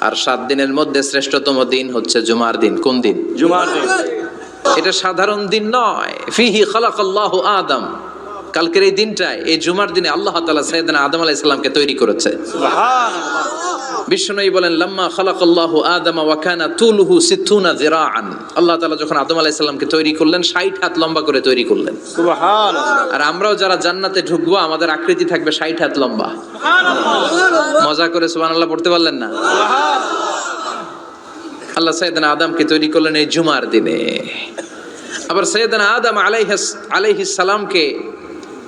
আর সাত দিনের মধ্যে শ্রেষ্ঠতম দিন হচ্ছে জুমার দিন। কোন দিন? জুমার দিন। এটা সাধারণ দিন নয়। ফিহি খালাকাল্লাহ আদম। কালকের এই দিনটায় এই জুমার দিনে আল্লাহ তাআলা সাইয়েদনা আদম আলাইহিস সালামকে তৈরি করেছে। সুবহানাল্লাহ। বিশ্বনবী বলেন লাম্মা খালাকাল্লাহু আদম ওয়া কানা তুলুহু সিত্তুনা যিরাআন। আল্লাহ তাআলা যখন আদম আলাইহিস সালামকে তৈরি করলেন 60 হাত লম্বা করে তৈরি করলেন। সুবহানাল্লাহ। আর আমরাও যারা জান্নাতে ঢুকবো আমাদের আকৃতি থাকবে 60 হাত লম্বা। মজা করে সুবহানাল্লাহ পড়তে পারলেন না? আল্লাহ আদমকে তৈরি করলেন এই জুমার দিনে। আবার সৈয়দনা আদম আলাইহিস আলাইহিস সালামকে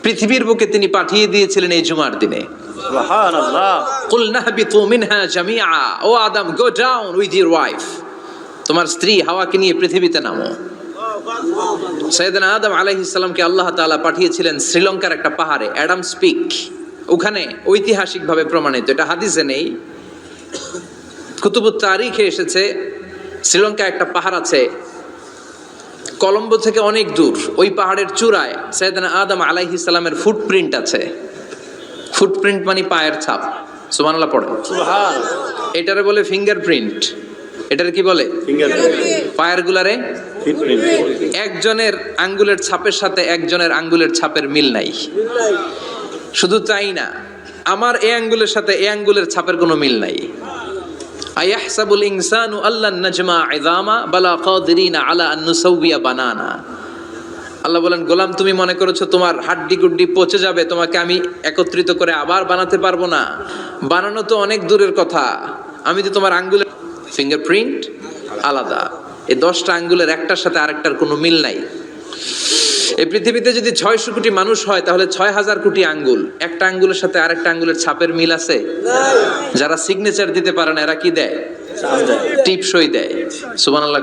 পৃথিবীর বুকে তিনি পাঠিয়ে দিয়েছিলেন এই জুমার দিনে। সুবহানাল্লাহ। কুল নাহবিতু মিনহা জামিআ। ও Adam, go down with your wife তোমার স্ত্রী হাওয়াকে নিয়ে পৃথিবীতে নামো। সৈয়দনা আদম আলাইহিস সালামকে আল্লাহ তাআলা পাঠিয়েছিলেন শ্রীলঙ্কার একটা পাহাড়ে, অ্যাডাম স্পিক। ওখানে ঐতিহাসিকভাবে প্রমাণিত, এটা হাদিসে নেই। কুতুবুত তারিখে এসেছে, শ্রীলঙ্কায় একটা পাহাড় আছে, কলম্বো থেকে অনেক দূর। ওই পাহাড়ের চূড়ায় সৈয়দনা আদম আলাইহিস সালামের ফুটপ্রিন্ট আছে। ফুটপ্রিন্ট মানে পায়ের ছাপ। সুবহানাল্লাহ পড়ে এটারে বলে ফিঙ্গারপ্রিন্ট এটার কি বলে? পায়ের গুলারে? একজনের আঙ্গুলের ছাপের সাথে একজনের আঙ্গুলের ছাপের মিল নাই। শুধু তাই না আমার এ আঙ্গুলের সাথে এ আঙ্গুলের ছাপের কোনো মিল নাই। আয়াহসাবুল ইনসানু আল্লাহ নাজমা ইযামা বালা কাদিরিনা আলা আন নুসাউবিয়া বানানা। আল্লাহ বলেন গোলাম তুমি মনে করেছ তোমার হাড্ডি গুড্ডি পচে যাবে তোমাকে আমি একত্রিত করে আবার বানাতে পারব না? বানানো তো অনেক দূরের কথা। আমি তো তোমার আঙ্গুলের ফিঙ্গারপ্রিন্ট আলাদা। এই দশটা আঙ্গুলের একটার সাথে আরেকটার কোনো মিল নাই। এই পৃথিবীতে যদি ছয়শো কোটি মানুষ হয় তাহলে ছয় হাজার কোটি আঙ্গুল। একটা আঙ্গুলের সাথে আরেকটা আঙ্গুলের ছাপের মিল আছে? যারা সিগনেচার দিতে পারে না এরা কি দেয়? টিপসই দেয়। সুবান আল্লাহ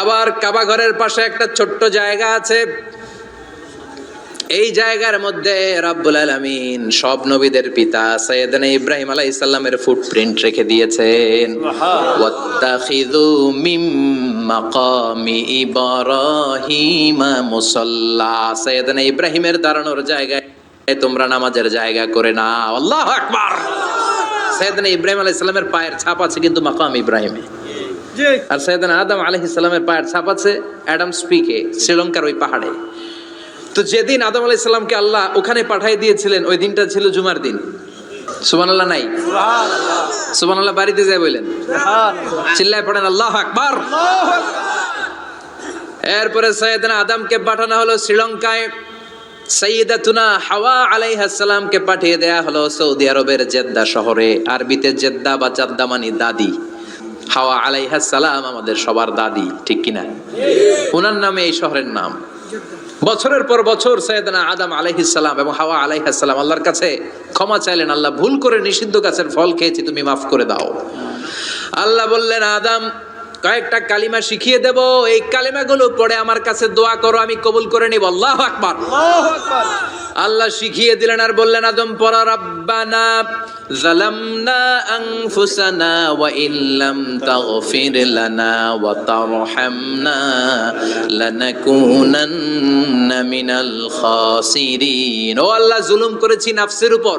আবার কাবা ঘরের পাশে একটা ছোট্ট জায়গা আছে। এই জায়গার মধ্যে রাব্বুল আলামিন সব নবীদের পিতা সৈয়দনা ইব্রাহিম আলাইহিস সালামের ফুটপ্রিন্ট রেখে দিয়েছেন। ওয়াত্তাখিযু মিম মাকামি ইব্রাহিম মুসাল্লা। সৈয়দনা ইব্রাহিমের দাঁড়ানোর জায়গায় তোমরা নামাজের জায়গা করে না আল্লাহু আকবার। সৈয়দনা ইব্রাহিম আলাইহিস সালামের পায়ের ছাপ আছে কিন্তু মাকাম ইব্রাহিমে। আর সৈয়দনা আদম আলাইহিস সালামের পায়ের ছাপ আছে অ্যাডাম স্পিকে শ্রীলঙ্কার ওই পাহাড়ে। তো যেদিন আদম আলাইহিস সালামকে আল্লাহ ওখানে পাঠিয়ে দিয়েছিলেন ওই দিনটা ছিল জুমার দিন। সুবহানাল্লাহ নাই? সুবহানাল্লাহ। সুবহানাল্লাহ বাড়িতে যায় বললেন চিল্লায় পড়েন আল্লাহ আকবার! এরপরে সৈয়দনা আদমকে পাঠানো হলো শ্রীলঙ্কায়। সৈয়দাতুনা হাওয়া আলাইহাস সালামকে পাঠিয়ে দেয়া হলো সৌদি আরবের জেদ্দা শহরে। আরবিতে জেদ্দা বা জাদ্দা মানে দাদি। হাওয়া আলাইহাস সালাম আমাদের সবার দাদি, ঠিক কিনা? ওনার নামে এই শহরের নাম। বছরের পর বছর সৈয়দনা আদম আলাইহিস সালাম এবং হাওয়া আলাইহাসাল্লাম সালাম আল্লাহর কাছে ক্ষমা চাইলেন, আল্লাহ ভুল করে নিষিদ্ধ গাছের ফল খেয়েছি, তুমি মাফ করে দাও। আল্লাহ বললেন, আদম কয়েকটা কালিমা শিখিয়ে দেব। এই কালিমাগুলো পড়ে আমার কাছে দোয়া করো আমি কবুল করে নিব। আল্লাহ আকবার। আকবার। আল্লাহ শিখিয়ে দিলেন আর বললেন আদম পরা রাব্বানা জালামনা আনফুসানা ওয়া ইল্লাম তাগফির লানা ওয়া তারহামনা লানাকুনান্না মিনাল খাসিরিন। ও আল্লাহ জুলুম করেছি নাফসের উপর।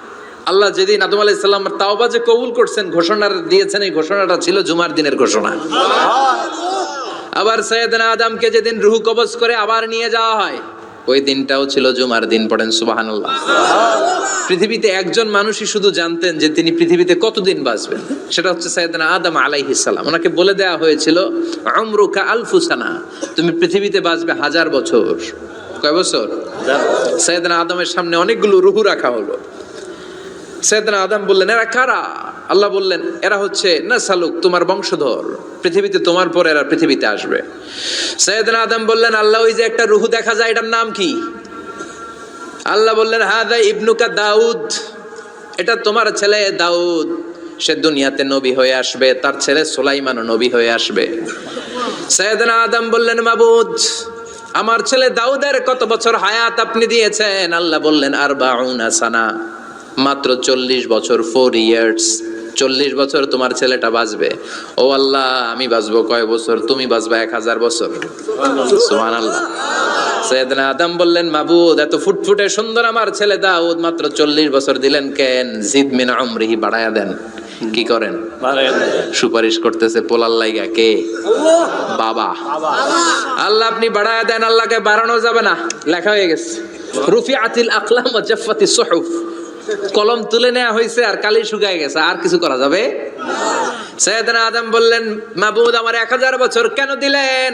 আল্লাহ যেদিন আদম আলাইহিস সালামের তাওবা যে কবুল করছেন ঘোষণা দিয়েছেন এই ঘোষণাটা ছিল জুমার দিনের ঘোষণা। আবার সৈয়দনা আদমকে যেদিন রুহু কবজ করে আবার নিয়ে যাওয়া হয় ওই দিনটাও ছিল জুমার দিন পড়েন সুবহানাল্লাহ। পৃথিবীতে একজন মানুষই শুধু জানতেন যে তিনি পৃথিবীতে কতদিন বাঁচবেন। সেটা হচ্ছে সৈয়দনা আদম আলাইহিস সালাম। ওনাকে বলে দেওয়া হয়েছিল আমরুকা আলফুসানা তুমি পৃথিবীতে বাঁচবে হাজার বছর। কয় বছর। সৈয়দনা আদমের সামনে অনেকগুলো রুহু রাখা হলো। সৈয়দনা আদম বললেন, এরা কারা? আল্লাহ বললেন, এরা হচ্ছে না সালুক তোমার বংশধর। পৃথিবীতে তোমার পর এরা পৃথিবীতে আসবে। সৈয়দনা আদম বললেন, আল্লাহ, ওই যে একটা রুহু দেখা যায়, এটার নাম কি? আল্লাহ বললেন, হাদা ইবনুকা দাউদ, এটা তোমার ছেলে দাউদ। সে দুনিয়াতে নবী হয়ে আসবে, তার ছেলে সুলাইমানও নবী হয়ে আসবে। সৈয়দনা আদম বললেন, মাবুদ, আমার ছেলে দাউদের কত বছর হায়াত আপনি দিয়েছেন? আল্লাহ বললেন আর বাউনা সানা। মাত্র চল্লিশ বছর ফোর ইয়ার্স চল্লিশ বছর তোমার ছেলেটা বাঁচবে। ও আল্লাহ, আমি বাঁচবো কয় বছর? তুমি বাঁচবা এক হাজার বছর। সুমান আল্লাহ সৈয়দনা আদম বললেন, মাবুদ, এত ফুটফুটে সুন্দর আমার ছেলে দাউদ, মাত্র চল্লিশ বছর দিলেন কেন? জিদ মিন আমরিহি বাড়ায়া দেন। কি করেন? সুপারিশ করতেছে, পোলার লাইগা কে? বাবা। আল্লাহ, আপনি বাড়ায়া দেন, আল্লাহকে বাড়ানো যাবে না। লেখা হয়ে গেছে। রুফি আতিল আকলাম জাফাতি কলম তুলে নেওয়া হয়েছে আর কালি শুকায় গেছে আর কিছু করা যাবে? সৈয়দনা আদম বললেন মাহবুদ আমার এক হাজার বছর কেন দিলেন?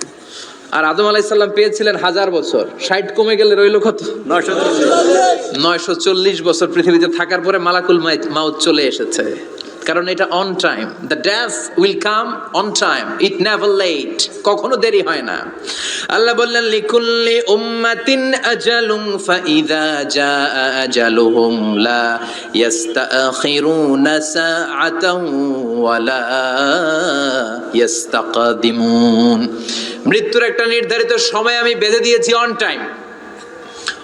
আর আদম আলাইসাল্লাম পেয়েছিলেন হাজার বছর। ষাট কমে গেলে রইল কত? নয়শো নয়শো চল্লিশ বছর পৃথিবীতে থাকার পরে মালাকুল মাই- মাউত চলে এসেছে। কারণ এটা on time the dash will come on time it never late কখনো দেরি হয় না। আল্লাহ বললেন, লিকুল্লি উম্মাতিন আজালুম ফাইদা জা আজালুহুম লা ইয়াস্তাখিরুনা সাআতাও ওয়ালা ইয়াস্তাকদিমুন। মৃত্যুর একটা নির্ধারিত সময় আমি বেঁধে দিয়েছি অন টাইম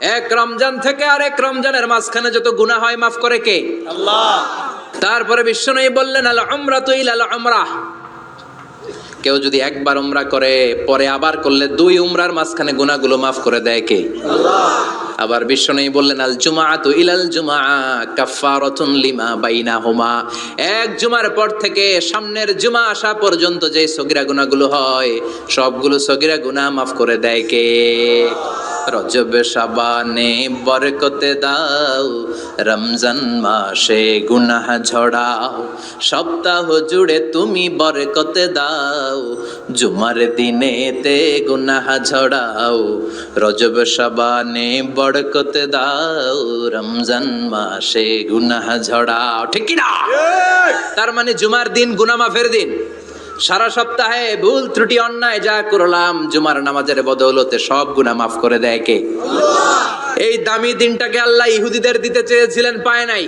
এক রমজান থেকে আর এক রমজানের মাঝখানে যত গুনাহ হয় মাফ করে কে? আল্লাহ। তারপরে বিশ্বনবী বললেন আল আমরা তো ইলাল আমরা কেউ যদি একবার উমরা করে পরে আবার করলে দুই উমরার মাঝখানে গুনাহগুলো মাফ করে দেয় কে? আবার বিশ্বনবী বললেন আল জুমা জুমাআতু ইলাল জুমআ কাফফারাতুন লিমা বাইনাহুমা। এক জুমার পর থেকে সামনের জুমা আসা পর্যন্ত যে সগিরা গুনাহগুলো হয় সবগুলো সগিরা গুনাহ মাফ করে দেয় কে? রজব সাবানে বরকতে দাও। রমজান মাসে গুনাহ ঝড়াও। সপ্তাহ জুড়ে তুমি বরকতে দাও। জুমার দিনেতে গুনাহ ঝড়াও। রজব সাবানে বরকতে দাও। রমজান মাসে গুনাহ ঝড়াও। ঠিক কি না তার মানে জুমার দিন গুনাহ মাফের দিন। সারা সপ্তাহে ভুল ত্রুটি, অন্যায় যা করলাম, জুমার নামাজের বদৌলতে সব গুণা মাফ করে দেয় কে? এই দামি দিনটাকে আল্লাহ ইহুদিদের দিতে চেয়েছিলেন, পায় নাই।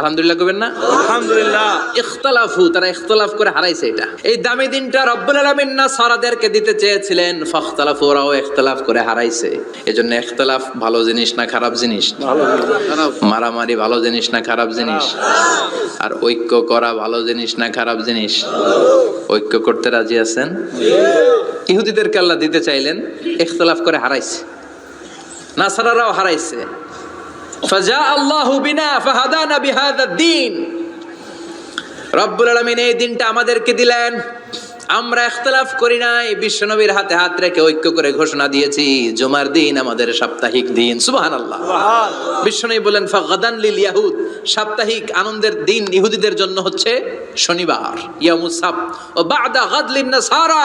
আলহামদুলিল্লাহ কবেন না? আলহামদুলিল্লাহ। ইখতলাফু তারা ইখতলাফ করে হারাইছে এটা। এই দামি দিনটা রব্বুল আলামিন না সারাদেরকে দিতে চেয়েছিলেন ফাখতালাফু ওরাও ইখতলাফ করে হারাইছে। এজন্য ইখতলাফ ভালো জিনিস না খারাপ জিনিস? মারামারি ভালো জিনিস না খারাপ জিনিস? আর ঐক্য করা ভালো জিনিস না খারাপ জিনিস? ঐক্য করতে রাজি আছেন? ইহুদিদেরকে আল্লাহ দিতে চাইলেন ইখতলাফ করে হারাইছে। নাসারারাও হারাইছে। ফাজা আল্লাহু বিনা ফাহাদানা বিহাদা দ্বীন। রব্বুল আলামিন এই দিনটা আমাদেরকে দিলেন। আমরা ইখতলাফ করি নাই বিশ্বনবীর হাতে হাত রেখে ঐক্য করে ঘোষণা দিয়েছি জুমার দিন আমাদের সাপ্তাহিক দিন সুবহানাল্লাহ। বিশ্বনবী বলেন ফাগাদান লিল ইয়াহুদ। সাপ্তাহিক আনন্দের দিন ইহুদিদের জন্য হচ্ছে শনিবার ও বাদা গাদ নাসারা।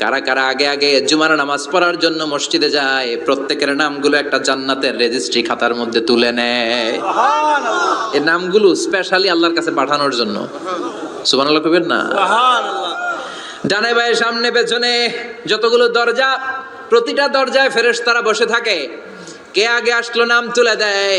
কারা কারা আগে আগে জুমার নামাজ পড়ার জন্য মসজিদে যায় প্রত্যেকের নামগুলো একটা জান্নাতের রেজিস্ট্রি খাতার মধ্যে তুলে নেয়। এই নামগুলো স্পেশালি আল্লাহর কাছে পাঠানোর জন্য। সুবহানাল্লাহ কইবেন না? সুবহানাল্লাহ। ডানে বায়ে সামনে পেছনে যতগুলো দরজা প্রতিটা দরজায় ফেরেশতারা বসে থাকে। কে আগে আসলো নাম তুলে দেয়?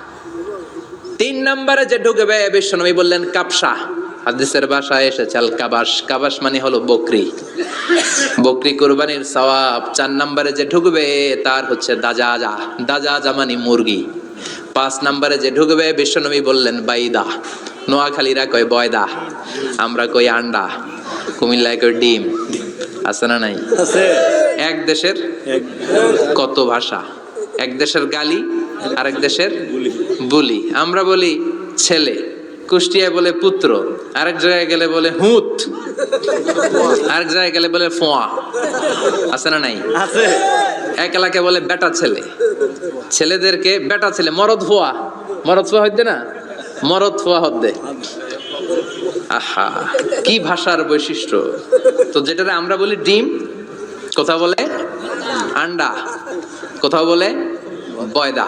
তিন নম্বরে যে ঢুকবে বিশ্বনবী বললেন কাপসা হাদিসের ভাষায় এসেছে আল কাবাস কাবাস মানে হলো বকরি। বকরি কুরবানির সওয়াব চার নম্বরে যে ঢুকবে তার হচ্ছে দাজাজা। দাজাজা মানে মুরগি। পাঁচ নম্বরে যে ঢুকবে বিশ্বনবী বললেন বাইদা। নোয়াখালীরা কয় বয়দা আমরা কই আন্ডা। কুমিল্লায় কই ডিম। আছে না নাই? আছে। এক দেশের এক কত ভাষা? এক দেশের গালি আরেক দেশের বুলি। আমরা বলি ছেলে। কুষ্টিয়ায় বলে পুত্র। আরেক জায়গায় গেলে বলে হুত। আরেক জায়গায় গেলে বলে ফোয়া। আছে না নাই? আছে। এক এলাকায় বলে বেটা ছেলে। ছেলেদেরকে বেটা ছেলে মরদ ফোয়া। মরদ ফোয়া হইতে না? মরদ ফোয়া হদ্দে। আহা কি ভাষার বৈশিষ্ট্য? তো যেটারে আমরা বলি ডিম কোথাও বলে আন্ডা কোথাও বলে বয়দা।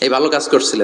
এই ভালো কাজ করছিলেন।